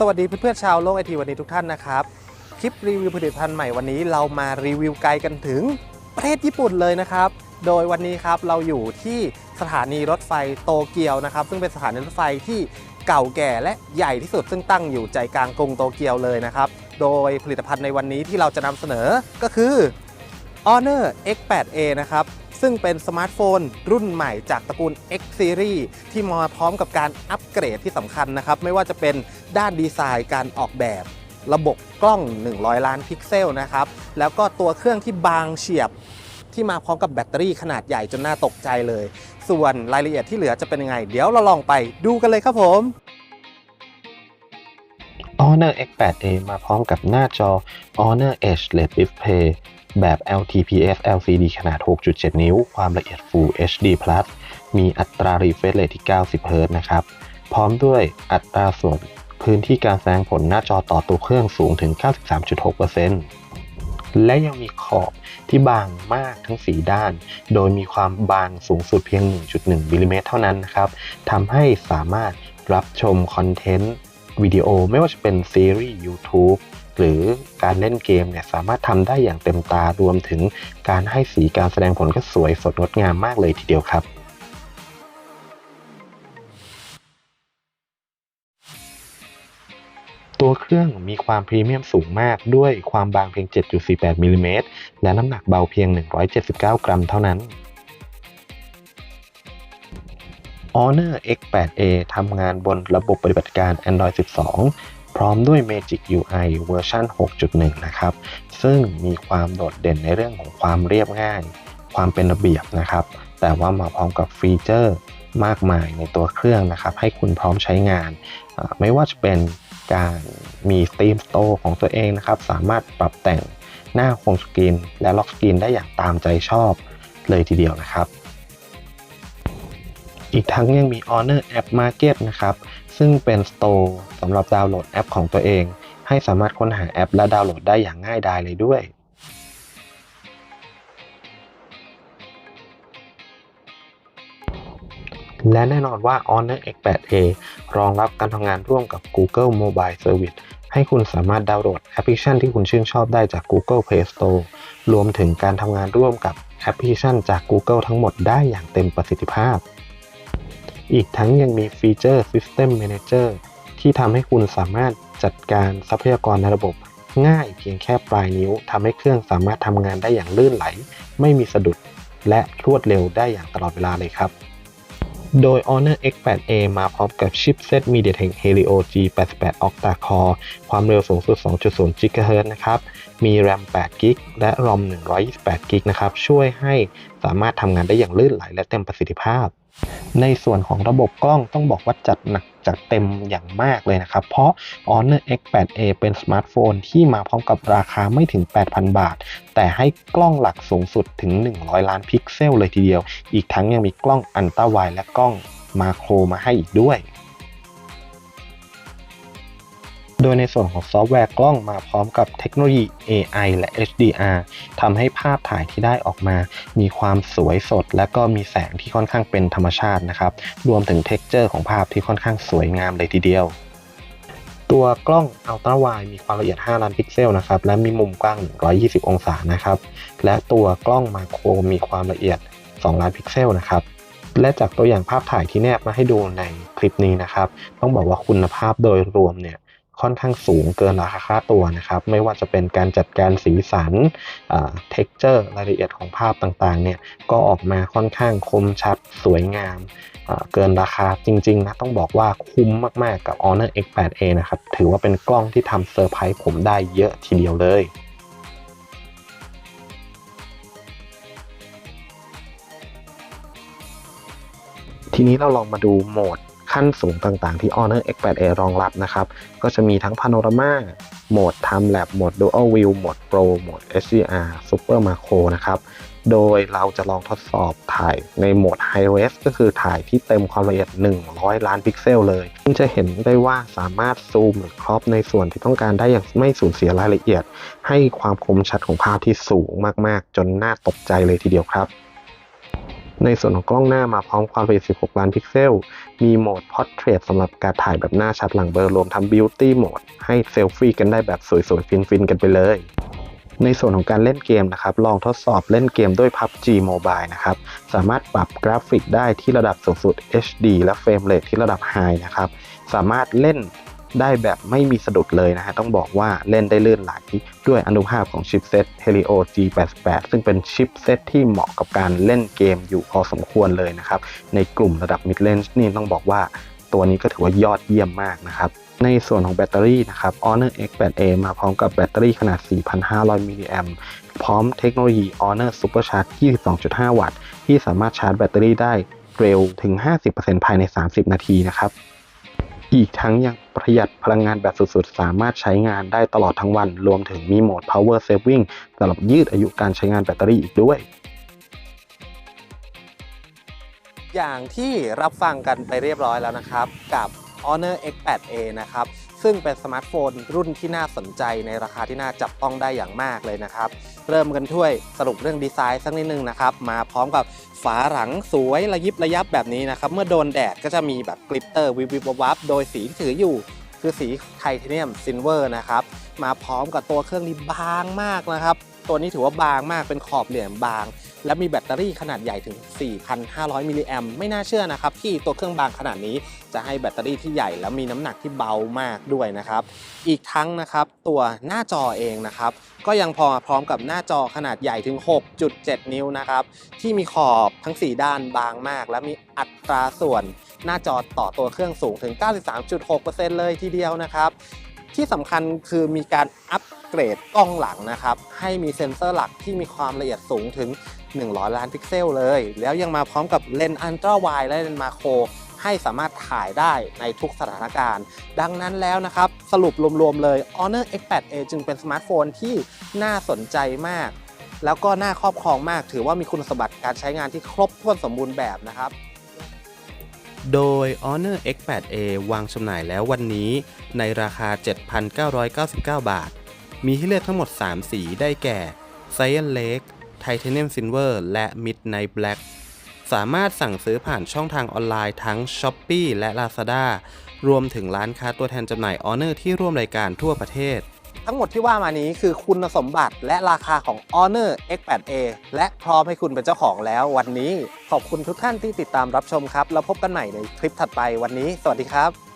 สวัสดีเพื่อนๆชาวโลกไอทีวันนี้ทุกท่านนะครับ คลิปรีวิวผลิตภัณฑ์ใหม่วันนี้เรามารีวิวไกลกันถึงประเทศญี่ปุ่นเลยนะครับ โดยวันนี้ครับเราอยู่ที่สถานีรถไฟโตเกียวนะครับ ซึ่งเป็นสถานีรถไฟที่เก่าแก่และใหญ่ที่สุดซึ่งตั้งอยู่ใจกลางกรุงโตเกียวเลยนะครับ โดยผลิตภัณฑ์ในวันนี้ที่เราจะนำเสนอก็คือ Honor X8A นะครับ ซึ่งเป็นสมาร์ทโฟนรุ่นใหม่จากตระกูล X Series ที่มาพร้อมกับการอัปเกรดที่สำคัญนะครับ ไม่ว่าจะเป็นด้านดีไซน์การออกแบบ ระบบกล้อง 100 ล้านพิกเซลนะครับ แล้วก็ตัวเครื่องที่บางเฉียบที่มาพร้อมกับแบตเตอรี่ขนาดใหญ่จนน่าตกใจเลย ส่วนรายละเอียดที่เหลือจะเป็นยังไง เดี๋ยวเราลองไปดูกันเลยครับผม Honor X8A มาพร้อมกับหน้าจอ Honor Edge LED Display แบบ LTPS LCD ขนาด 6.7 นิ้ว ความละเอียด Full HD มีอัตรา refresh rate ที่ 90 Hz นะครับ พร้อมด้วยอัตราส่วนพื้นที่การแสดงผลหน้าจอต่อตัวเครื่องสูงถึง 93.6%และยังมีขอบที่บางมากทั้ง 4 ด้าน โดยมีความบางสูงสุดเพียง 1.1มิลลิเมตรเท่านั้นนะครับทำให้สามารถรับชมคอนเทนต์ วิดีโอไม่ว่าจะเป็นซีรีส์ YouTube หรือการเล่นเกมเนี่ยสามารถทำได้อย่างเต็มตารวมถึงการให้สีการแสดงผลก็สวยสดงดงามมากเลยทีเดียวครับ ตัวเครื่องมีความพรีเมียมสูงมากด้วยความบางเพียง 7.48มิลลิเมตรและน้ำหนักเบาเพียง 179 กรัมเท่านั้น Honor X8A ทำงานบนระบบปฏิบัติการ Android 12 พร้อมด้วย Magic UI เวอร์ชัน6.1 นะครับ ซึ่งมีความโดดเด่นในเรื่องของความเรียบง่าย ความเป็นระเบียบนะครับ แต่ว่ามาพร้อมกับฟีเจอร์มากมายในตัวเครื่องนะครับ ให้คุณพร้อมใช้งาน ไม่ว่าจะเป็นการมี Steam Store ของตัวเองนะครับ สามารถปรับแต่งหน้าโฮมสกรีนและล็อกสกรีนได้อย่างตามใจชอบเลยทีเดียวนะครับ อีกทั้งยังมี Honor App Market นะครับ ซึ่งเป็นสโตร์สำหรับดาวน์โหลดแอปของตัวเอง ให้สามารถค้นหาแอปและดาวน์โหลดได้อย่างง่ายดายเลยด้วยและแน่นอนว่า Honor X8A รองรับการทำงานร่วมกับ Google Mobile Service ให้คุณสามารถดาวน์โหลดแอปพลิเคชันที่คุณชื่นชอบได้จาก Google Play Store รวมถึงการทำงานร่วมกับแอปพลิเคชันจาก Google ทั้งหมดได้อย่างเต็มประสิทธิภาพ อีกทั้งยังมีฟีเจอร์ System Manager ที่ทำให้คุณสามารถจัดการทรัพยากรในระบบง่ายเพียงแค่ปลายนิ้วทำให้เครื่องสามารถทำงานได้อย่างลื่นไหล ไม่มีสะดุด และรวดเร็วได้อย่างตลอดเวลาเลยครับ โดย Honor X8A มาพร้อมกับชิปเซต MediaTek Helio G88 Octa Core ความเร็วสูงสุด 2.0 GHz นะครับ มี RAM 8 GB และ ROM 128 GB นะครับ ช่วยให้สามารถทำงานได้อย่างลื่นไหลและเต็มประสิทธิภาพ ในส่วนของระบบกล้องต้องบอกว่าจัดหนักจัดเต็มอย่างมากเลยนะครับ เพราะ Honor X8A เป็นสมาร์ทโฟนที่มาพร้อมกับราคาไม่ถึง 8,000 บาท แต่ให้กล้องหลักสูงสุดถึง 100 ล้านพิกเซลเลยทีเดียว อีกทั้งยังมีกล้องอันต้าไวและกล้องมาโครมาให้อีกด้วย โดยในส่วนของซอฟต์แวร์กล้องมาพร้อมกับเทคโนโลยี AI และ HDR ทำให้ภาพถ่ายที่ได้ออกมา มีความสวยสด และก็มีแสงที่ค่อนข้างเป็นธรรมชาตินะครับ รวมถึงเท็กเจอร์ของภาพที่ค่อนข้างสวยงามเลยทีเดียว ตัวกล้องอัลตร้าไวมีความละเอียด 5 ล้านพิกเซลนะครับ และมีมุมกว้าง 120 องศานะครับ และตัวกล้องมาโครมีความละเอียด 2 ล้านพิกเซลนะครับและจากตัวอย่างภาพถ่ายที่แนบมาให้ดูในคลิปนี้นะครับ ต้องบอกว่าคุณภาพโดยรวมเนี่ย ค่อนข้างสูงเกินราคาค่าตัวนะครับ ไม่ว่าจะเป็นการจัดการสีสันเท็กเจอร์รายละเอียดของภาพต่างๆเนี่ยก็ออกมาค่อนข้างคมชัดสวยงามเกินราคาจริงๆนะต้องบอกว่าคุ้มมากๆกับ Honor X8A นะครับ ถือว่าเป็นกล้องที่ทำเซอร์ไพรส์ผมได้เยอะทีเดียวเลยทีนี้เราลองมาดูโหมด ขั้นสูงต่างๆ ที่ Honor X8A รองรับนะครับ ก็จะมีทั้ง Panorama โหมด Time Lapse โหมด Dual View โหมด Pro โหมด HDR Super Macro นะครับ โดยเราจะลองทดสอบถ่ายในโหมด High Res ก็คือถ่ายที่เต็มความละเอียด 100 ล้านพิกเซลเลย ซึ่งจะเห็นได้ว่าสามารถซูมหรือครอปในส่วนที่ต้องการได้อย่างไม่สูญเสียรายละเอียด ให้ความคมชัดของภาพที่สูงมากๆ จนน่าตกใจเลยทีเดียวครับ ในส่วนของกล้องหน้ามาพร้อมความละเอียด 16 ล้านพิกเซล มีโหมด Portrait สำหรับการถ่ายแบบหน้าชัดหลังเบลอรวมทั้ง Beauty Mode ให้เซลฟี่กันได้แบบสวยๆ ฟินๆ กันไปเลย ในส่วนของการเล่นเกมนะครับ ลองทดสอบเล่นเกมด้วย PUBG Mobile นะครับ สามารถปรับกราฟิกได้ที่ระดับสูงสุด HD และเฟรมเรทที่ระดับ High นะครับ สามารถเล่น ได้แบบไม่มีสะดุดเลยนะฮะ ต้องบอกว่าเล่นได้ลื่นไหลด้วยอนุภาพของชิปเซ็ต Helio G88 ซึ่งเป็นชิปเซ็ตที่เหมาะกับการเล่นเกมอยู่พอสมควรเลยนะครับ ในกลุ่มระดับ Mid Range นี่ต้องบอกว่าตัวนี้ก็ถือว่ายอดเยี่ยมมากนะครับในส่วนของแบตเตอรี่นะครับ Honor X8A มาพร้อมกับแบตเตอรี่ขนาด 4,500 มิลลิแอมพร้อมเทคโนโลยี Honor Supercharge 22.5 วัตต์ ที่สามารถชาร์จแบตเตอรี่ได้เร็วถึง 50%ภายใน 30 นาทีนะครับ อีกทั้งยังประหยัดพลังงานแบบสุดๆ สามารถใช้งานได้ตลอดทั้งวัน รวมถึงมีโหมด Power Saving สำหรับยืดอายุการใช้งานแบตเตอรี่อีกด้วย อย่างที่รับฟังกันไปเรียบร้อยแล้วนะครับ กับ Honor X8A นะครับ ซึ่งเป็นสมาร์ทโฟนรุ่นที่น่าสนใจในราคาที่น่าจับต้องได้อย่างมากเลยนะครับ เริ่มกันด้วยสรุปเรื่องดีไซน์สักนิดนึงนะครับ มาพร้อมกับฝาหลังสวยระยิบระยับแบบนี้นะครับ เมื่อโดนแดดก็จะมีแบบกลิตเตอร์วิบวิบวับวับโดยสีที่ถืออยู่ คือสีไทเทเนียมซิลเวอร์นะครับ มาพร้อมกับตัวเครื่องที่บางมากนะครับ ตัวนี้ถือว่าบางมากเป็นขอบเหลี่ยมบาง และมีแบตเตอรี่ขนาดใหญ่ถึง 4,500 มิลลิแอมไม่น่าเชื่อนะครับ ที่ตัวเครื่องบางขนาดนี้จะให้แบตเตอรี่ที่ใหญ่ และมีน้ำหนักที่เบามากด้วยนะครับ อีกทั้งนะครับตัวหน้าจอเองนะครับ ก็ยังพอพร้อมกับหน้าจอขนาดใหญ่ถึง 6.7 นิ้วนะครับ ที่มีขอบทั้ง 4 ด้านบางมาก และมีอัตราส่วน หน้าจอต่อตัวเครื่องสูงถึง 93.6%เลยทีเดียวนะครับที่สำคัญคือมีการอัป เกรดกล้องหลังนะครับ ให้มีเซ็นเซอร์หลักที่มีความละเอียดสูงถึง 100 ล้านพิกเซลเลย แล้วยังมาพร้อมกับเลนส์อันตราไวและเลนส์มาโครให้สามารถถ่ายได้ในทุกสถานการณ์ ดังนั้นแล้วนะครับ สรุปรวมๆเลย Honor X8A จึงเป็นสมาร์ทโฟนที่น่าสนใจมาก แล้วก็น่าครอบครองมาก ถือว่ามีคุณสมบัติการใช้งานที่ครบถ้วนสมบูรณ์แบบนะครับ โดย Honor X8A วางจำหน่ายแล้ววันนี้ในราคา 7,999 บาท มีให้เลือกทั้งหมด 3 สีได้แก่ Cyan Lake Titanium Silver และ Midnight Black สามารถสั่งซื้อผ่านช่องทางออนไลน์ทั้ง Shopee และ Lazada รวมถึงร้านค้าตัวแทนจำหน่าย Honor ที่ร่วมรายการทั่วประเทศ ทั้งหมดที่ว่ามานี้คือคุณสมบัติและราคาของ Honor X8A และพร้อมให้คุณเป็นเจ้าของแล้ววันนี้ ขอบคุณทุกท่านที่ติดตามรับชมครับ แล้วพบกันใหม่ในคลิปถัดไปวันนี้ สวัสดีครับ